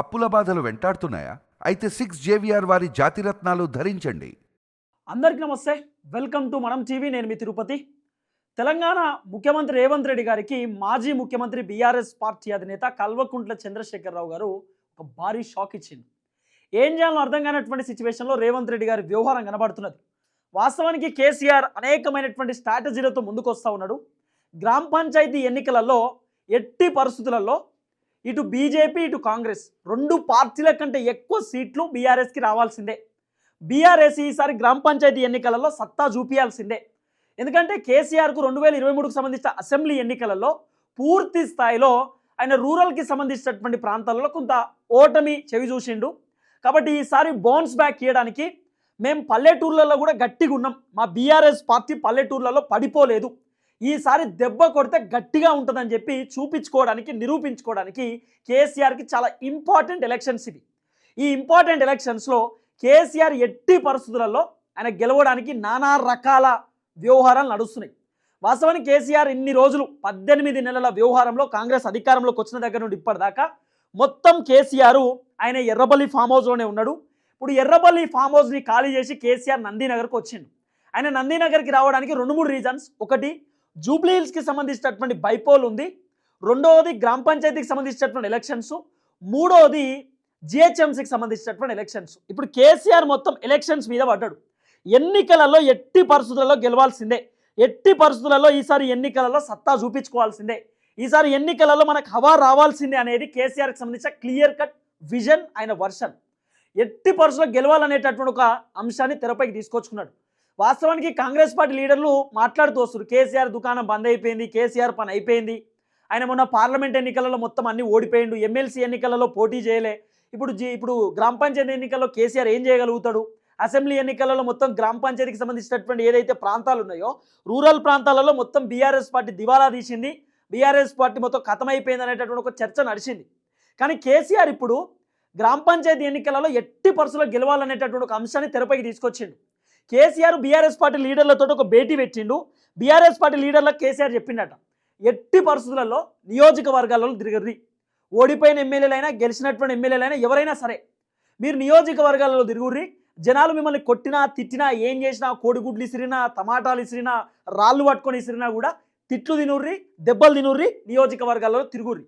అప్పుల బాధలు వెంటాడుతున్నాయా? అయితే సిక్స్ జేవిఆర్ వారి జాతిరత్నాలు ధరించండి. అందరికీ నమస్తే. Welcome to Manam TV. నేను మీ తిరుపతి. తెలంగాణ ముఖ్యమంత్రి రేవంత్ రెడ్డి గారికి మాజీ ముఖ్యమంత్రి బీఆర్ఎస్ పార్టీ అధినేత కల్వకుంట్ల చంద్రశేఖరరావు గారు ఒక భారీ షాక్ ఇచ్చింది ఏం చేయాలో అర్థం కానటువంటి సిచ్యువేషన్లో రేవంత్ రెడ్డి గారి వ్యవహారం కనబడుతున్నది. వాస్తవానికి కేసీఆర్ అనేకమైనటువంటి స్ట్రాటజీలతో ముందుకు వస్తూ ఉన్నాడు. గ్రామ పంచాయతీ ఎన్నికలలో ఎట్టి పరిస్థితులలో ఇటు బీజేపీ ఇటు కాంగ్రెస్ రెండు పార్టీల కంటే ఎక్కువ సీట్లు బీఆర్ఎస్కి రావాల్సిందే. బీఆర్ఎస్ ఈసారి గ్రామ పంచాయతీ ఎన్నికలలో సత్తా చూపించాల్సిందే ఎందుకంటే కేసీఆర్కు రెండు వేల ఇరవై మూడుకు సంబంధించిన అసెంబ్లీ ఎన్నికలలో పూర్తి స్థాయిలో ఆయన రూరల్కి సంబంధించినటువంటి ప్రాంతాలలో కొంత ఓటమి చెవి చూసిండు. కాబట్టి ఈసారి బౌన్స్ బ్యాక్ చేయడానికి మేము పల్లెటూర్లలో కూడా గట్టిగా ఉన్నాం మా బీఆర్ఎస్ పార్టీ పల్లెటూర్లలో పడిపోలేదు. ఈసారి దెబ్బ కొడితే గట్టిగా ఉంటుందని చెప్పి చూపించుకోవడానికి నిరూపించుకోవడానికి కేసీఆర్కి చాలా ఇంపార్టెంట్ ఎలక్షన్స్ ఇవి. ఈ ఇంపార్టెంట్ ఎలక్షన్స్లో కేసీఆర్ ఎట్టి పరిస్థితులలో ఆయన గెలవడానికి నానా రకాల వ్యవహారాలు నడుస్తున్నాయి. వాస్తవానికి కేసీఆర్ ఇన్ని రోజులు పద్దెనిమిది నెలల వ్యవహారంలో కాంగ్రెస్ అధికారంలోకి వచ్చిన దగ్గర నుండి ఇప్పటిదాకా మొత్తం కేసీఆర్ ఆయన ఎర్రబల్లి ఫామ్ హౌస్లోనే ఉన్నాడు. ఇప్పుడు ఎర్రబల్లి ఫామ్ హౌస్ని ఖాళీ చేసి కేసీఆర్ నందీనగర్కి వచ్చిండు. ఆయన నందీనగర్కి రావడానికి రెండు మూడు రీజన్స్ ఒకటి జూబ్లీ హిల్స్కి సంబంధించినటువంటి బైపోల్ ఉంది. రెండవది గ్రామ పంచాయతీకి సంబంధించినటువంటి ఎలక్షన్స్. మూడవది జిహెచ్ఎంసీకి సంబంధించినటువంటి ఎలక్షన్స్. ఇప్పుడు కేసీఆర్ మొత్తం ఎలక్షన్స్ మీద పడ్డాడు. ఎన్నికలలో ఎట్టి పరిస్థితులలో గెలవాల్సిందే. ఎట్టి పరిస్థితులలో ఈసారి ఎన్నికలలో సత్తా చూపించుకోవాల్సిందే. ఈసారి ఎన్నికలలో మనకు హవా రావాల్సిందే అనేది కేసీఆర్కి సంబంధించిన క్లియర్ కట్ విజన్ ఆయన వర్షన్. ఎట్టి పరిస్థితుల్లో గెలవాలనేటటువంటి ఒక అంశాన్ని తెరపైకి తీసుకొచ్చుకున్నాడు. వాస్తవానికి కాంగ్రెస్ పార్టీ లీడర్లు మాట్లాడుతూ వస్తారు కేసీఆర్ దుకాణం బంద్ అయిపోయింది కేసీఆర్ పని అయిపోయింది. ఆయన మొన్న పార్లమెంట్ ఎన్నికలలో మొత్తం అన్ని ఓడిపోయిండు. ఎమ్మెల్సీ ఎన్నికలలో పోటీ చేయలే. ఇప్పుడు ఇప్పుడు గ్రామ పంచాయతీ ఎన్నికల్లో కేసీఆర్ ఏం చేయగలుగుతాడు? అసెంబ్లీ ఎన్నికలలో మొత్తం గ్రామ పంచాయతీకి సంబంధించినటువంటి ఏదైతే ప్రాంతాలు ఉన్నాయో రూరల్ ప్రాంతాలలో మొత్తం బీఆర్ఎస్ పార్టీ దివాలా తీసింది. బీఆర్ఎస్ పార్టీ మొత్తం ఖతమైపోయింది అనేటటువంటి ఒక చర్చ నడిచింది. కానీ కేసీఆర్ ఇప్పుడు గ్రామ పంచాయతీ ఎన్నికలలో ఎట్టి పరుసలో గెలవాలనేటటువంటి ఒక అంశాన్ని తెరపైకి తీసుకొచ్చిండు. కేసీఆర్ బీఆర్ఎస్ పార్టీ లీడర్లతో ఒక భేటీ పెట్టిండు. బీఆర్ఎస్ పార్టీ లీడర్లకు కేసీఆర్ చెప్పిండట ఎట్టి పరిస్థితులలో నియోజకవర్గాలలో తిరగర్రి. ఓడిపోయిన ఎమ్మెల్యేలైనా గెలిచినటువంటి ఎమ్మెల్యేలైనా ఎవరైనా సరే మీరు నియోజకవర్గాలలో తిరుగుర్రి. జనాలు మిమ్మల్ని కొట్టినా తిట్టినా ఏం చేసినా కోడిగుడ్లు ఇసిరినా టమాటాలు ఇసిరినా రాళ్ళు పట్టుకొని ఇసిరినా కూడా తిట్లు తినుర్రి దెబ్బలు తినుర్రి నియోజకవర్గాలలో తిరుగుర్రి.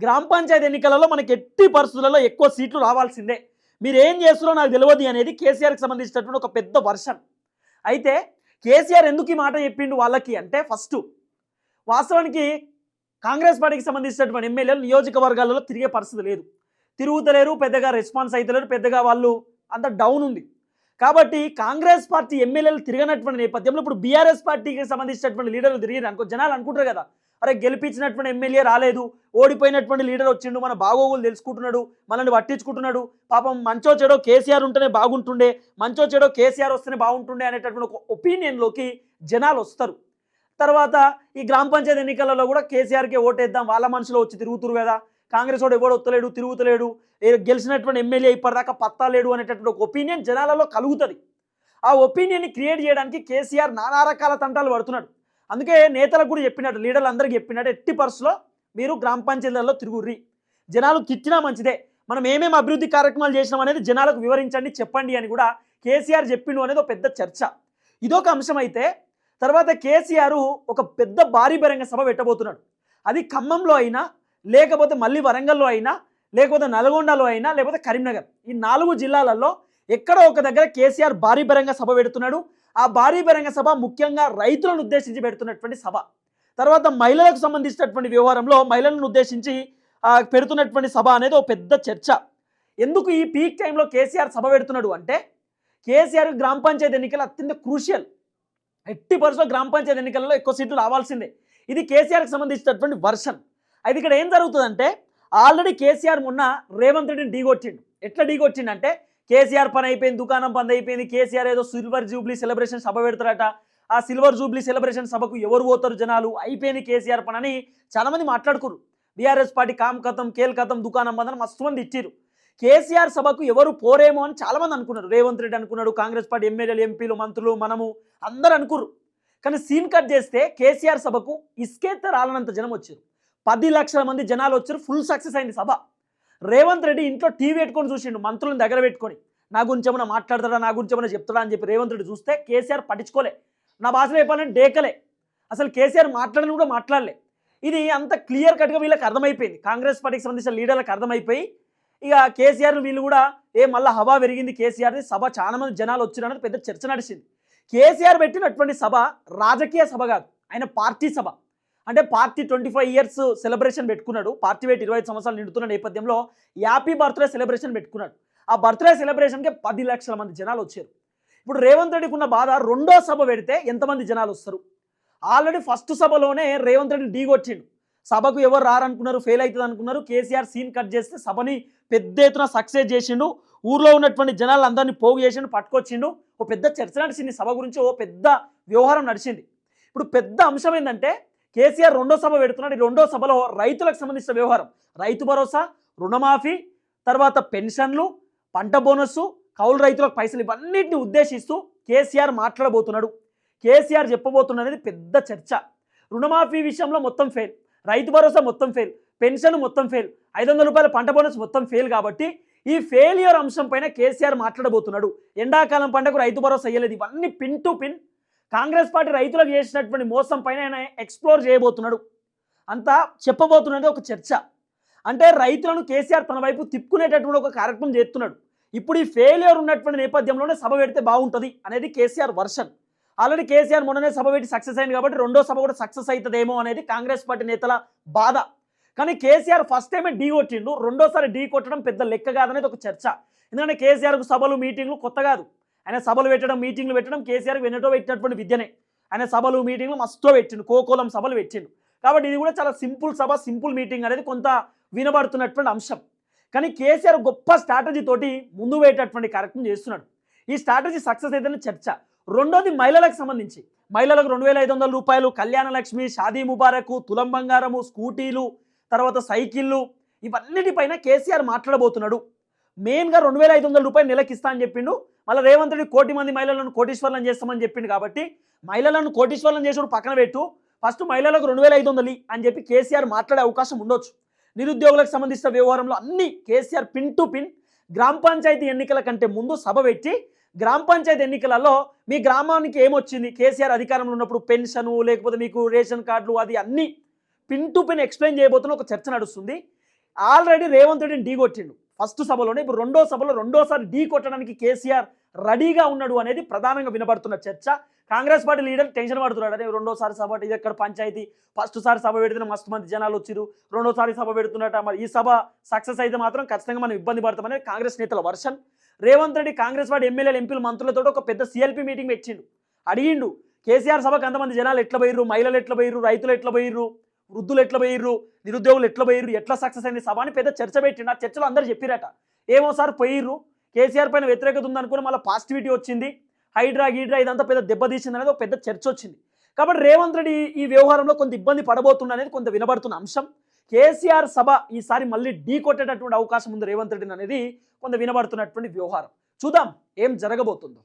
గ్రామ పంచాయతీ ఎన్నికలలో మనకి ఎట్టి పరిస్థితులలో ఎక్కువ సీట్లు రావాల్సిందే. మీరు ఏం చేస్తున్నారో నాకు తెలియదు అనేది కేసీఆర్కి సంబంధించినటువంటి ఒక పెద్ద వర్షన్. అయితే కేసీఆర్ ఎందుకు ఈ మాట చెప్పిండు వాళ్ళకి అంటే ఫస్ట్ వాస్తవానికి కాంగ్రెస్ పార్టీకి సంబంధించినటువంటి ఎమ్మెల్యేలు నియోజకవర్గాలలో తిరిగే పరిస్థితి లేదు. తిరుగుతలేరు పెద్దగా రెస్పాన్స్ అవుతలేరు పెద్దగా వాళ్ళు అంత డౌన్ ఉంది. కాబట్టి కాంగ్రెస్ పార్టీ ఎమ్మెల్యేలు తిరగనటువంటి నేపథ్యంలో ఇప్పుడు బీఆర్ఎస్ పార్టీకి సంబంధించినటువంటి లీడర్లు తిరిగి అనుకో జనాలు అనుకుంటారు కదా అరే గెలిపించినటువంటి ఎమ్మెల్యే రాలేదు ఓడిపోయినటువంటి లీడర్ వచ్చిండు మన బాగోగులు తెలుసుకుంటున్నాడు మనల్ని పట్టించుకుంటున్నాడు పాపం మంచో చెడో కేసీఆర్ ఉంటేనే బాగుంటుండే మంచో చెడో కేసీఆర్ వస్తేనే బాగుంటుండే అనేటటువంటి ఒక ఒపీనియన్లోకి జనాలు వస్తారు. తర్వాత ఈ గ్రామ పంచాయతీ ఎన్నికలలో కూడా కేసీఆర్కే ఓటేద్దాం వాళ్ళ మనసులో వచ్చి తిరుగుతురు కదా కాంగ్రెస్ వాడు ఎవడు వస్తలేడు తిరుగుతలేడు గెలిచినటువంటి ఎమ్మెల్యే ఇప్పటిదాకా పత్తా లేడు అనేటటువంటి ఒక ఒపీనియన్ జనాలలో కలుగుతుంది. ఆ ఒపీనియన్ని క్రియేట్ చేయడానికి కేసీఆర్ నానా రకాల తంటాలు పడుతున్నాడు. అందుకే నేతలకు కూడా చెప్పినట్టు లీడర్లు అందరికీ చెప్పినట్టు ఎట్టి పర్సులో మీరు గ్రామ పంచాయతీలలో తిరుగుర్రి. జనాలు తిట్టినా మంచిదే. మనం ఏమేమి అభివృద్ధి కార్యక్రమాలు చేసినాం అనేది జనాలకు వివరించండి చెప్పండి అని కూడా కేసీఆర్ చెప్పిండు అనేది ఒక పెద్ద చర్చ. ఇదొక అంశం అయితే తర్వాత కేసీఆర్ ఒక పెద్ద భారీ బహిరంగ సభ పెట్టబోతున్నాడు. అది ఖమ్మంలో అయినా లేకపోతే మళ్ళీ వరంగల్లో అయినా లేకపోతే నల్గొండలో అయినా లేకపోతే కరీంనగర్. ఈ నాలుగు జిల్లాలలో ఎక్కడో ఒక దగ్గర కేసీఆర్ భారీ బహిరంగ సభ పెడుతున్నాడు. ఆ భారీ బహిరంగ సభ ముఖ్యంగా రైతులను ఉద్దేశించి పెడుతున్నటువంటి సభ. తర్వాత మహిళలకు సంబంధించినటువంటి వ్యవహారంలో మహిళలను ఉద్దేశించి పెడుతున్నటువంటి సభ అనేది ఒక పెద్ద చర్చ. ఎందుకు ఈ పీక్ టైంలో కేసీఆర్ సభ పెడుతున్నాడు అంటే కేసీఆర్ గ్రామ పంచాయతీ ఎన్నికలు అత్యంత క్రూషియల్. ఎట్టి పరిస్థితుల్లో గ్రామ పంచాయతీ ఎన్నికల్లో ఎక్కువ సీట్లు రావాల్సిందే. ఇది కేసీఆర్కి సంబంధించినటువంటి వర్షన్. అయితే ఇక్కడ ఏం జరుగుతుందంటే ఆల్రెడీ కేసీఆర్ మొన్న రేవంత్ రెడ్డిని ఢీకొట్టిండు ఎట్లా ఢీకొట్టిండంటే కేసీఆర్ పని అయిపోయింది దుకాణం బంద్ అయిపోయింది కేసీఆర్ ఏదో సిల్వర్ జూబ్లీ సెలబ్రేషన్ సభ పెడతారట. ఆ సిల్వర్ జూబ్లీ సెలబ్రేషన్ సభకు ఎవరు పోతారు జనాలు? అయిపోయింది కేసీఆర్ పని అని చాలామంది మాట్లాడుకురు బీఆర్ఎస్ పార్టీ కామ్ కథం కేల్ కథం దుకాణం బంద్ అని మస్తు మంది ఇచ్చారు కేసీఆర్ సభకు ఎవరు పోరేమో అని చాలామంది అనుకున్నారు. రేవంత్ రెడ్డి అనుకున్నాడు కాంగ్రెస్ పార్టీ ఎమ్మెల్యేలు ఎంపీలు మంత్రులు మనము అందరు అనుకురు కానీ సీన్ కట్ చేస్తే కేసీఆర్ సభకు ఇసుకేత్త రాలనంత జనం వచ్చారు. పది లక్షల మంది జనాలు వచ్చారు ఫుల్ సక్సెస్ అయింది సభ. రేవంత్ రెడ్డి ఇంట్లో టీవీ పెట్టుకొని చూసిండు మంత్రులను దగ్గర పెట్టుకొని. నా గురించి ఏమైనా మాట్లాడతాడా నా గురించి ఏమైనా చెప్తాడా అని చెప్పి రేవంత్ రెడ్డి చూస్తే కేసీఆర్ పట్టించుకోలే. నా భాషలో చెప్పాలంటే డేకలే. అసలు కేసీఆర్ మాట్లాడని కూడా మాట్లాడలే. ఇది అంత క్లియర్ కట్గా వీళ్ళకి అర్థమైపోయింది. కాంగ్రెస్ పార్టీకి సంబంధించిన లీడర్లకు అర్థమైపోయి ఇక కేసీఆర్ వీళ్ళు కూడా ఏ మళ్ళీ హవా పెరిగింది కేసీఆర్ది సభ చాలా మంది జనాలు వచ్చిరన్నది పెద్ద చర్చ నడిచింది. కేసీఆర్ పెట్టినటువంటి సభ రాజకీయ సభ కాదు ఆయన పార్టీ సభ. అంటే party twenty five years celebration పెట్టుకున్నాడు. పార్టీ వెయిట్ ఇరవై సంవత్సరాలు నిండుతున్న నేపథ్యంలో హ్యాపీ బర్త్డే సెలబ్రేషన్ పెట్టుకున్నాడు. ఆ బర్త్డే సెలబ్రేషన్కి పది లక్షల మంది జనాలు వచ్చారు. ఇప్పుడు రేవంత్ రెడ్డికి ఉన్న బాధ రెండో సభ పెడితే ఎంతమంది జనాలు వస్తారు? ఆల్రెడీ ఫస్ట్ సభలోనే రేవంత్ రెడ్డి ఢీగొచ్చిండు సభకు ఎవరు రారనుకున్నారు? ఫెయిల్ అవుతుంది అనుకున్నారు కేసీఆర్ సీన్ కట్ చేస్తే సభని పెద్ద ఎత్తున సక్సెస్ చేసిండు. ఊర్లో ఉన్నటువంటి జనాలు అందరినీ పోగు చేసిండు పట్టుకొచ్చిండు. ఓ పెద్ద చర్చ నడిచింది. సభ గురించి ఓ పెద్ద వ్యవహారం నడిచింది. ఇప్పుడు పెద్ద అంశం ఏంటంటే కేసీఆర్ రెండో సభ పెడుతున్నాడు. ఈ రెండో సభలో రైతులకు సంబంధించిన వ్యవహారం. రైతు భరోసా రుణమాఫీ తర్వాత పెన్షన్లు పంట బోనస్సు కౌలు రైతులకు పైసలు ఇవన్నిటిని ఉద్దేశిస్తూ కేసీఆర్ మాట్లాడబోతున్నాడు. కేసీఆర్ చెప్పబోతున్నది పెద్ద చర్చ. రుణమాఫీ విషయంలో మొత్తం ఫెయిల్ రైతు భరోసా మొత్తం ఫెయిల్ పెన్షన్ మొత్తం ఫెయిల్ ఐదు వందల రూపాయల పంట బోనస్ మొత్తం ఫెయిల్ కాబట్టి ఈ ఫెయిలియర్ అంశం పైన కేసీఆర్ మాట్లాడబోతున్నాడు. ఎండాకాలం పంటకు రైతు భరోసా అయ్యలేదు ఇవన్నీ pin to pin Congress party రైతులకు చేసినటువంటి మోసం పైన ఆయన ఎక్స్ప్లోర్ చేయబోతున్నాడు. అంతా చెప్పబోతున్నది ఒక చర్చ. అంటే రైతులను కేసీఆర్ తన వైపు తిప్పుకునేటటువంటి ఒక కార్యక్రమం చేస్తున్నాడు. ఇప్పుడు ఈ ఫెయిలియర్ ఉన్నటువంటి నేపథ్యంలోనే సభ పెడితే బాగుంటుంది అనేది కేసీఆర్ వర్షన్. ఆల్రెడీ కేసీఆర్ మొన్ననే సభ పెట్టి సక్సెస్ అయింది కాబట్టి రెండో సభ కూడా సక్సెస్ అవుతుందేమో అనేది కాంగ్రెస్ పార్టీ నేతల బాధ. కానీ కేసీఆర్ ఫస్ట్ టైమే ఢీ కొట్టిండు రెండోసారి ఢీ కొట్టడం పెద్ద లెక్క కాదనేది ఒక చర్చ. ఎందుకంటే కేసీఆర్కు సభలు మీటింగ్లు కొత్త కాదు. ఆయన సభలు పెట్టడం మీటింగ్లు పెట్టడం కేసీఆర్ వెన్నటో పెట్టినటువంటి విద్యనే. ఆయన సభలు మీటింగ్లు మస్తో పెట్టిండు కోకోలం సభలు పెట్టిండు. కాబట్టి ఇది కూడా చాలా సింపుల్ సభ సింపుల్ మీటింగ్ అనేది కొంత వినబడుతున్నటువంటి అంశం. కానీ కేసీఆర్ గొప్ప స్ట్రాటజీ తోటి ముందు పోయేటటువంటి కార్యక్రమం చేస్తున్నాడు. ఈ స్ట్రాటజీ సక్సెస్ అయితేనే చర్చ. రెండోది మహిళలకు సంబంధించి. మహిళలకు రెండు వేల ఐదు వందల రూపాయలు కళ్యాణ లక్ష్మి షాదీ ముబారకు తులం బంగారము స్కూటీలు తర్వాత సైకిళ్ళు ఇవన్నిటిపైన కేసీఆర్ మాట్లాడబోతున్నాడు. మెయిన్గా రెండు వేల ఐదు వందల రూపాయలు నెలకి ఇస్తా అని చెప్పిండు. మళ్ళీ రేవంతుడి కోటి మంది మహిళలను కోటీశ్వరం చేస్తామని చెప్పిండు కాబట్టి మహిళలను కోటీశ్వరం చేసుడు పక్కన పెట్టు. ఫస్ట్ మహిళలకు రెండు వేల ఐదు వందలు అని చెప్పి కేసీఆర్ మాట్లాడే అవకాశం ఉండొచ్చు. నిరుద్యోగులకు సంబంధించిన వ్యవహారంలో అన్ని కేసీఆర్ పిన్ టు పిన్ గ్రామ పంచాయతీ ఎన్నికల కంటే ముందు సభ పెట్టి గ్రామ పంచాయతీ ఎన్నికలలో మీ గ్రామానికి ఏమొచ్చింది? కేసీఆర్ అధికారంలో ఉన్నప్పుడు పెన్షను లేకపోతే మీకు రేషన్ కార్డులు అది అన్నీ పిన్ టు పిన్ ఎక్స్ప్లెయిన్ చేయబోతున్న ఒక చర్చ నడుస్తుంది. ఆల్రెడీ రేవంత్ రెడ్డిని ఢీ కొట్టిండు. ఫస్ట్ సభలోనే ఇప్పుడు రెండో సభలో రెండోసారి ఢీ కొట్టడానికి కేసీఆర్ రెడీగా ఉన్నాడు అనేది ప్రధానంగా వినబడుతున్న చర్చ. కాంగ్రెస్ పార్టీ లీడర్ టెన్షన్ పడుతున్నాడు. అదే రెండోసారి సభ ఇది ఎక్కడ పంచాయతీ? ఫస్ట్ సారి సభ పెడితే మస్తు మంది జనాలు వచ్చిరు రెండోసారి సభ పెడుతున్నట మరి ఈ సభ సక్సెస్ అయితే మాత్రం ఖచ్చితంగా మనం ఇబ్బంది పడతామని కాంగ్రెస్ నేతల వర్షన్. రేవంత్ రెడ్డి కాంగ్రెస్ పార్టీ ఎమ్మెల్యేలు ఎంపీలు మంత్రులతో ఒక పెద్ద సిఎల్పి మీటింగ్ పెట్టిండు. అడిగిండు కేసీఆర్ సభకు అంతమంది జనాలు ఎట్లా పోయిర్రు? మహిళలు ఎట్లా పోయిర్రు? రైతులు ఎట్లా పోయిర్రు? వృద్ధులు ఎట్లా పోయిర్రు? నిరుద్యోగులు ఎట్లా పోయిర్రు? ఎట్లా సక్సెస్ అయింది? సభ అని పెద్ద చర్చ పెట్టిండు. ఆ చర్చలో అందరు చెప్పిరట. ఏమో సార్ పోయిర్రు. కేసీఆర్ పైన వ్యతిరేకత ఉందనుకుని మళ్ళీ పాజిటివిటీ వచ్చింది. హైడ్రా గీడ్రా ఇదంతా పెద్ద దెబ్బతీసింది అనేది ఒక పెద్ద చర్చ వచ్చింది. కాబట్టి రేవంత్ రెడ్డి ఈ వ్యవహారంలో కొంత ఇబ్బంది పడబోతుంది అనేది కొంత వినబడుతున్న అంశం. కేసీఆర్ సభ ఈసారి మళ్ళీ ఢీ కొట్టేటటువంటి అవకాశం ఉంది రేవంత్ రెడ్డిని అనేది కొంత వినబడుతున్నటువంటి వ్యవహారం. చూద్దాం ఏం జరగబోతుందో.